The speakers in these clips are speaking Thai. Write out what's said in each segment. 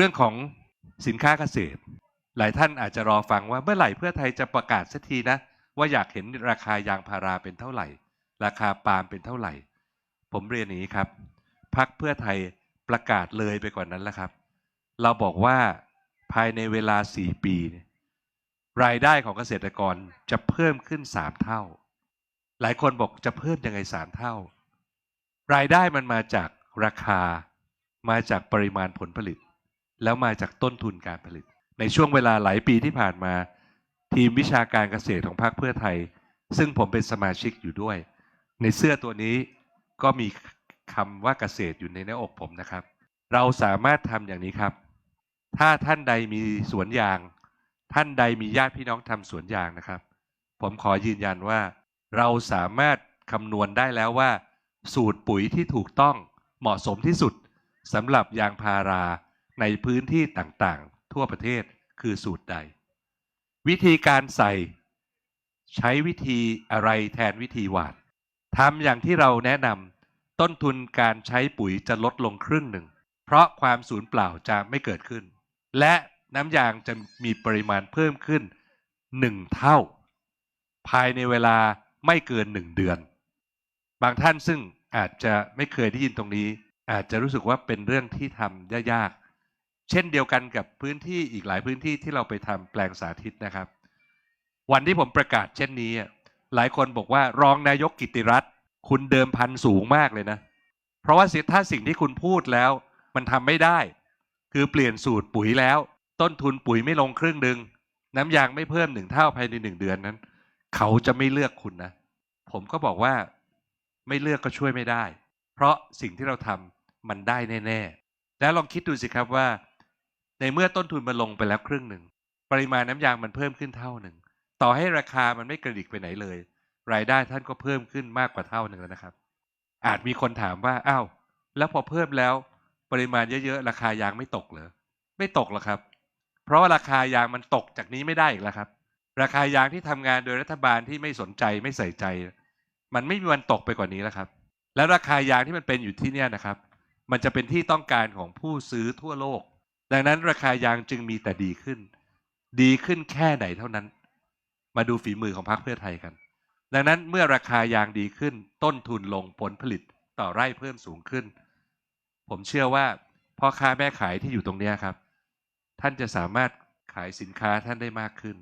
เรื่องของสินค้าเกษตร หลายท่านอาจจะรอฟังว่าเมื่อไหร่เพื่อไทยจะประกาศสักทีนะ ว่าอยากเห็นราคายางพาราเป็นเท่าไหร่ ราคาปาล์มเป็นเท่าไหร่ ผมเรียนอย่างนี้ครับพักเพื่อไทยประกาศเลยไปกว่านั้นแล้วครับ เราบอกว่าภายในเวลา 4 ปีเนี่ยรายได้ของเกษตรกรจะเพิ่มขึ้น 3 เท่า หลายคนบอกจะเพิ่มยังไง 3 เท่า รายได้มันมาจากราคามาจากปริมาณผลผลิต แล้วมาจากต้นทุนการผลิต ในช่วงเวลาหลายปีที่ผ่านมา ทีมวิชาการเกษตรของพรรคเพื่อไทย ซึ่งผมเป็นสมาชิกอยู่ด้วย ในเสื้อตัวนี้ก็มีคำว่าเกษตรอยู่ในหน้าอกผมนะครับ เราสามารถทำอย่างนี้ครับ ถ้าท่านใดมีสวนยาง ท่านใดมีญาติพี่น้องทำสวนยางนะครับ ผมขอยืนยันว่า เราสามารถคำนวณได้แล้วว่า สูตรปุ๋ยที่ถูกต้องเหมาะสมที่สุดสำหรับยางพารา ในพื้นที่ต่างๆ ทั่วประเทศคือสูตรใด วิธีการใส่ใช้วิธีอะไรแทนวิธีหวานทำอย่างที่เราแนะนำต้นทุนการใช้ปุ๋ยจะลดลงครึ่งหนึ่ง เพราะความสูญเปล่าจะไม่เกิดขึ้น และน้ำยางจะมีปริมาณเพิ่มขึ้น1เท่า ภายในเวลาไม่เกิน1เดือน บางท่านซึ่งอาจจะไม่เคยได้ยินตรงนี้ อาจจะรู้สึกว่าเป็นเรื่องที่ทำยาก เช่นเดียวกันกับพื้นที่อีกหลายพื้นที่ที่เราไปทำแปลงสาธิตนะครับ วันที่ผมประกาศเช่นนี้ หลายคนบอกว่ารองนายกกิติรัตน์คุณเดิมพันสูงมากเลยนะ เพราะว่าถ้าสิ่งที่คุณพูดแล้ว มันทำไม่ได้ คือเปลี่ยนสูตรปุ๋ยแล้ว ต้นทุนปุ๋ยไม่ลงครึ่งหนึ่งน้ำยางไม่เพิ่มหนึ่งเท่าภายในหนึ่งเดือนนั้น เขาจะไม่เลือกคุณนะ ผมก็บอกว่าไม่เลือกก็ช่วยไม่ได้ เพราะสิ่งที่เราทำมันได้แน่ ๆ แล้วลองคิดดูสิครับว่า ในเมื่อต้นทุนมันลงไปแล้วครึ่งหนึ่ง ปริมาณน้ำยางมันเพิ่มขึ้นเท่าหนึ่ง ต่อให้ราคามันไม่กระดิกไปไหนเลย รายได้ท่านก็เพิ่มขึ้นมากกว่าเท่าหนึ่งแล้วนะครับ อาจมีคนถามว่าอ้าวแล้วพอเพิ่มแล้ว ปริมาณเยอะๆ ราคายางไม่ตกเหรอไม่ตกหรอกครับ เพราะว่าราคายางมันตกจากนี้ไม่ได้อีกแล้วครับ ราคายางที่ทำงานโดยรัฐบาลที่ไม่สนใจไม่ใส่ใจ มันไม่มีวันตกไปกว่านี้แล้วครับ แล้วราคายางที่มันเป็นอยู่ที่เนี่ยนะครับ มันจะเป็นที่ต้องการของผู้ซื้อทั่วโลก ดังนั้นราคายางจึงมีแต่ดีขึ้น ดีขึ้นแค่ไหนเท่านั้น มาดูฝีมือของพรรคเพื่อไทยกัน ดังนั้นเมื่อราคายางดีขึ้น ต้นทุนลงผลผลิตต่อไร่เพิ่มสูงขึ้น ผมเชื่อว่าพ่อค้าแม่ขายที่อยู่ตรงเนี้ยครับ ท่านจะสามารถขายสินค้าท่านได้มากขึ้น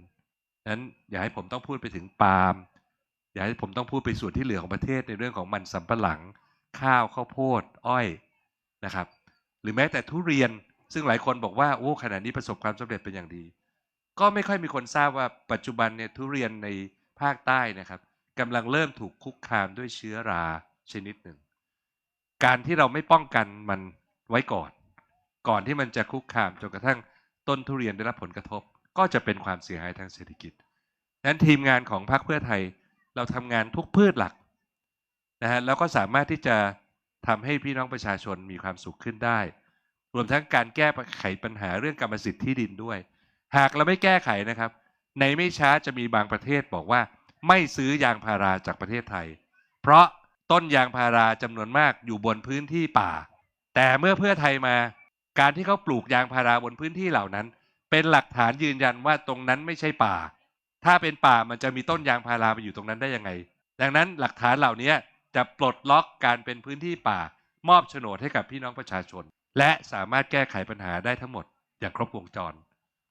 นั้นอย่าให้ผมต้องพูดไปถึงปาล์มอย่าให้ผมต้องพูดไปส่วนที่เหลือของประเทศในเรื่องของมันสำปะหลัง ข้าวข้าวโพด อ้อยนะครับ หรือแม้แต่ทุเรียน ซึ่งหลายคนบอกว่าโอ้ขณะนี้ประสบความสำเร็จเป็นอย่างดี ก็ไม่ค่อยมีคนทราบว่าปัจจุบันเนี่ยทุเรียนในภาคใต้นะครับกำลังเริ่มถูกคุกคามด้วยเชื้อราชนิดหนึ่ง การที่เราไม่ป้องกันมันไว้ก่อน ก่อนที่มันจะคุกคามจนกระทั่งต้นทุเรียนได้รับผลกระทบ ก็จะเป็นความเสียหายทางเศรษฐกิจนั้นทีมงานของพรรคเพื่อไทยเราทำงานทุกพืชหลักนะฮะแล้วก็สามารถที่จะทำให้พี่น้องประชาชนมีความสุขขึ้นได้ รวมทั้งการแก้ไขปัญหาเรื่องกรรมสิทธิ์ที่ดินด้วย หากเราไม่แก้ไขนะครับ ในไม่ช้าจะมีบางประเทศบอกว่า ไม่ซื้อยางพาราจากประเทศไทย เพราะต้นยางพาราจำนวนมากอยู่บนพื้นที่ป่า แต่เมื่อเพื่อไทยมา การที่เขาปลูกยางพาราบนพื้นที่เหล่านั้น เป็นหลักฐานยืนยันว่าตรงนั้นไม่ใช่ป่า ถ้าเป็นป่ามันจะมีต้นยางพาราไปอยู่ตรงนั้นได้ยังไง ดังนั้นหลักฐานเหล่านี้จะปลดล็อกการเป็นพื้นที่ป่ามอบโฉนดให้กับพี่น้องประชาชน และสามารถแก้ไขปัญหาได้ทั้งหมดอย่างครบวงจร